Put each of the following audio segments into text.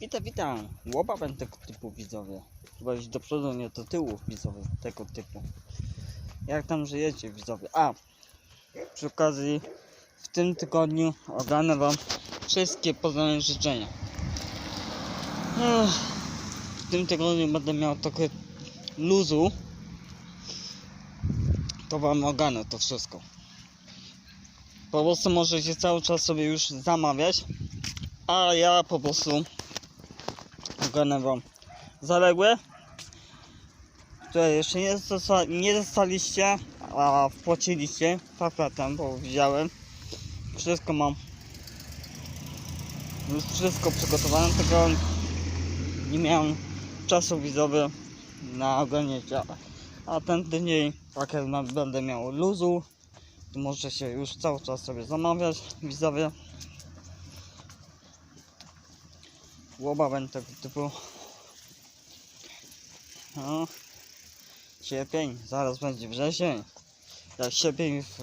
Witam, witam. Łopawem tego typu widzowie. Chyba iść do przodu, nie do tyłu widzowie tego typu. Jak tam żyjecie widzowie? A, przy okazji w tym tygodniu ogarnę wam wszystkie poznane życzenia. W tym tygodniu będę miał trochę luzu. To wam ogarnę to wszystko. Po prostu możecie cały czas sobie już zamawiać. A ja po prostu ogarnę wam zaległe, które jeszcze nie, dosta nie dostaliście, a wpłaciliście faktem, bo widziałem. Wszystko mam już wszystko przygotowane, tylko nie miałem czasu widzowy na ogarnięcie. A ten tydzień, tak jak będę miał luzu, to możecie już cały czas sobie zamawiać widzowie. Łobawę tego typu. No. Sierpień, zaraz będzie wrzesień. Jak sierpień w,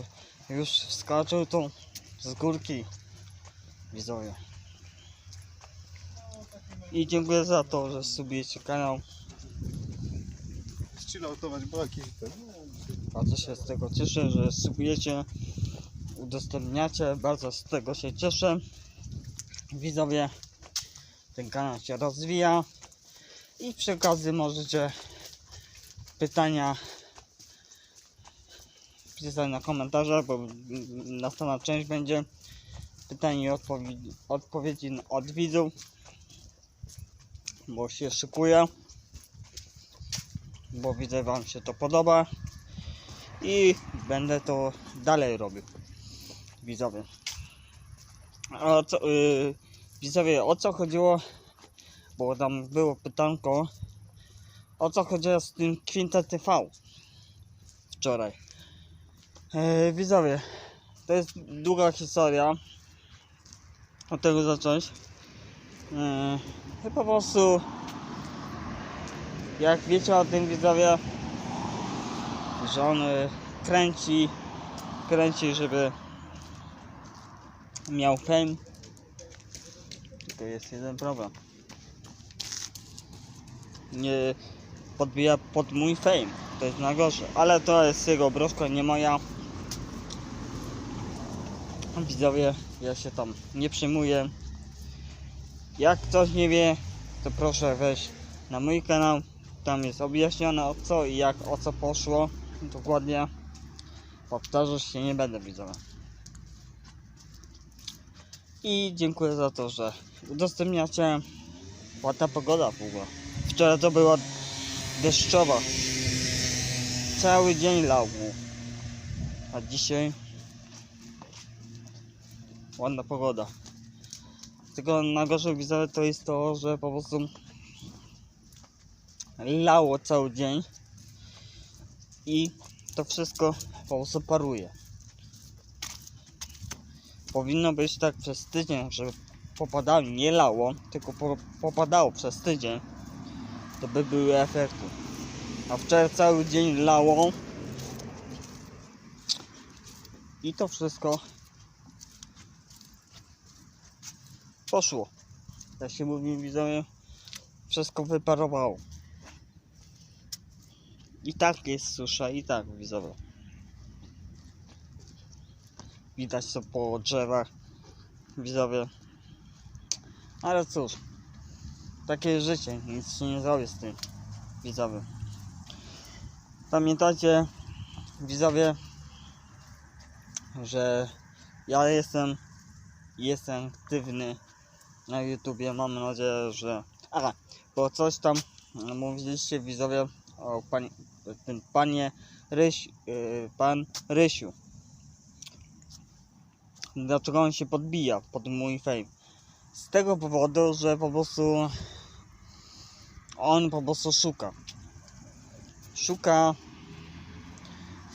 już wskoczył, to z górki widzowie. I dziękuję za to, że subujecie kanał. Chilloutować, bo jakiś ten... Bardzo się z tego cieszę, że subujecie, udostępniacie. Bardzo z tego się cieszę. Widzowie, ten kanał się rozwija. I przy okazji możecie pytania pisać na komentarzach, bo następna część będzie pytań i odpowiedzi, odpowiedzi od widzów. Bo się szykuje. Bo widzę Wam się to podoba i będę to dalej robił. Widzowie. A co, yy, widzowie, o co chodziło? Bo tam było pytanko. O co chodziło z tym Quinta TV wczoraj? Yy, widzowie, to jest długa historia. Od tego zacząć. Yy, po prostu jak wiecie o tym widzowie że on kręci, kręci, żeby miał fame. Tylko jest jeden problem. Nie podbija pod mój fame. To jest najgorsze. Ale to jest jego broszka, nie moja. Widzowie, ja się tam nie przejmuję. Jak ktoś nie wie, to proszę wejść na mój kanał. Tam jest objaśnione o co i jak o co poszło. Dokładnie. Powtarzać się nie będę widzowie. I dziękuję za to, że udostępniacie. Ładna pogoda w ogóle. Wczoraj to była deszczowa. Cały dzień lał. A dzisiaj ładna pogoda. Tylko najgorsze widzowie to jest to, że po prostu lało cały dzień i to wszystko po prostu paruje. Powinno być tak przez tydzień, żeby popadało, nie lało, tylko po, popadało przez tydzień, to by były efekty. A wczoraj cały dzień lało i to wszystko poszło. Jak się mówi widzowie, wszystko wyparowało. I tak jest susza, i tak widzowie. Widać to po drzewach, widzowie. Ale cóż, takie życie, nic się nie zrobi z tym, widzowie. Pamiętajcie, widzowie, że ja jestem, jestem aktywny na YouTubie. Mam nadzieję, że. A, bo coś tam mówiliście widzowie o pani, tym panie Ryś, yy, pan Rysiu. Dlaczego on się podbija pod mój fame? Z tego powodu, że po prostu on po prostu szuka. Szuka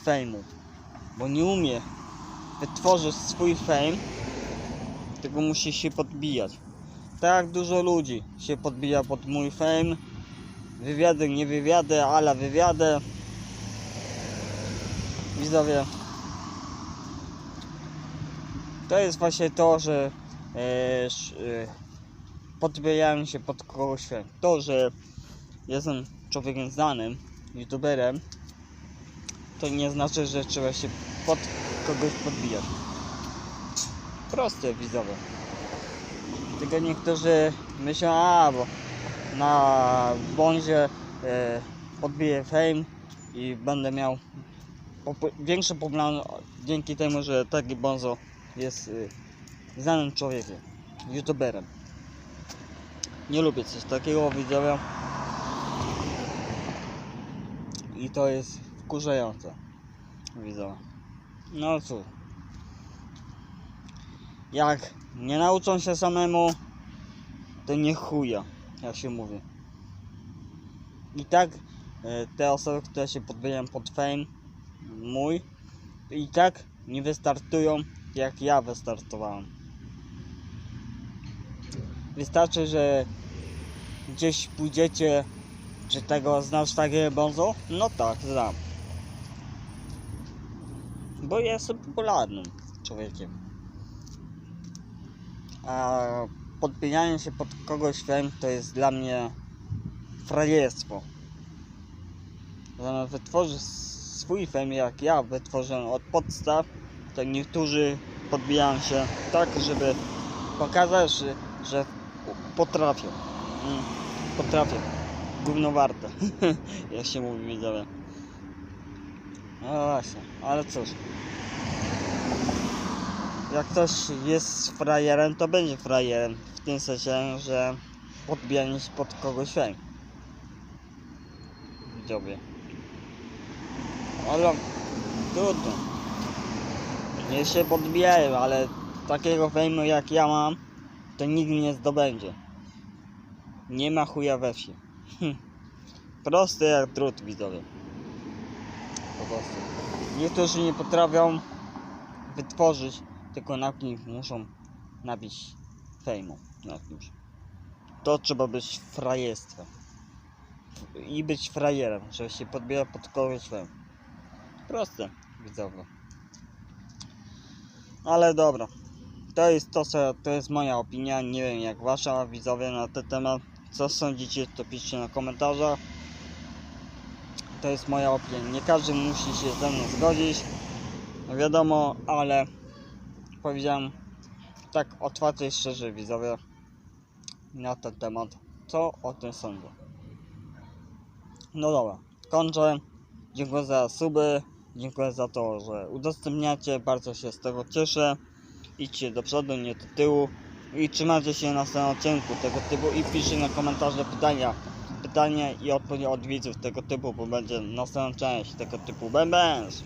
fejmu, bo nie umie wytworzyć swój fame, tylko musi się podbijać. Tak dużo ludzi się podbija pod mój fame wywiady, nie wywiady, ale wywiady. Widzowie, to jest właśnie to, że e, e, się pod kogoś. To, że jestem człowiekiem znanym, youtuberem, to nie znaczy, że trzeba się pod kogoś podbijać. Proste widzowie. Tylko niektórzy myślą, a bo na bądzie e, podbiję fame i będę miał popu- większy problem dzięki temu, że taki bonzo jest e, znanym człowiekiem, youtuberem. Nie lubię coś takiego widzowie. I to jest wkurzające. Widzowie. No cóż. Jak nie nauczą się samemu, to nie chuja, jak się mówi. I tak e, te osoby, które się podbijają pod fame mój, i tak nie wystartują jak ja wystartowałem. Wystarczy, że gdzieś pójdziecie, czy tego znasz takie bonzo? No tak, znam. Bo ja jestem popularnym człowiekiem. A podpinanie się pod kogoś fame to jest dla mnie frajerstwo. Zamiast wytworzyć fame jak ja wytworzyłem od podstaw, to niektórzy podbijają się tak, żeby pokazać, że, że potrafią. Mm, potrafię. Gówno warte. jak się mówi widzowie. No właśnie, ale cóż. Jak ktoś jest frajerem, to będzie frajerem. W tym sensie, że podbijanie się pod kogoś fame. Widzowie. Ale trudno. Nie się podbijają, ale takiego fejmu jak ja mam, to nigdy nie zdobędzie. Nie ma chuja we wsi. Proste jak drut widzowie. Po prostu. Niektórzy nie potrafią wytworzyć, tylko na kimś muszą nabić fejmu na kimś. To trzeba być frajerstwem. I być frajerem, żeby się podbierać pod kogoś fame. Proste, widzowie. Ale dobra. To jest to, co, to jest moja opinia. Nie wiem jak wasza widzowie na ten temat. Co sądzicie, to piszcie na komentarzach. To jest moja opinia. Nie każdy musi się ze mną zgodzić. No wiadomo, ale powiedziałem tak otwarcie i szczerze widzowie na ten temat. Co o tym sądzę. No dobra, kończę. Dziękuję za suby. Dziękuję za to, że udostępniacie. Bardzo się z tego cieszę. Idźcie do przodu, nie do tyłu. I trzymajcie się na następnym odcinku tego typu i piszcie na komentarze pytania. Pytania i odpowiedzi od widzów tego typu, bo będzie następna część tego typu. Bębęż!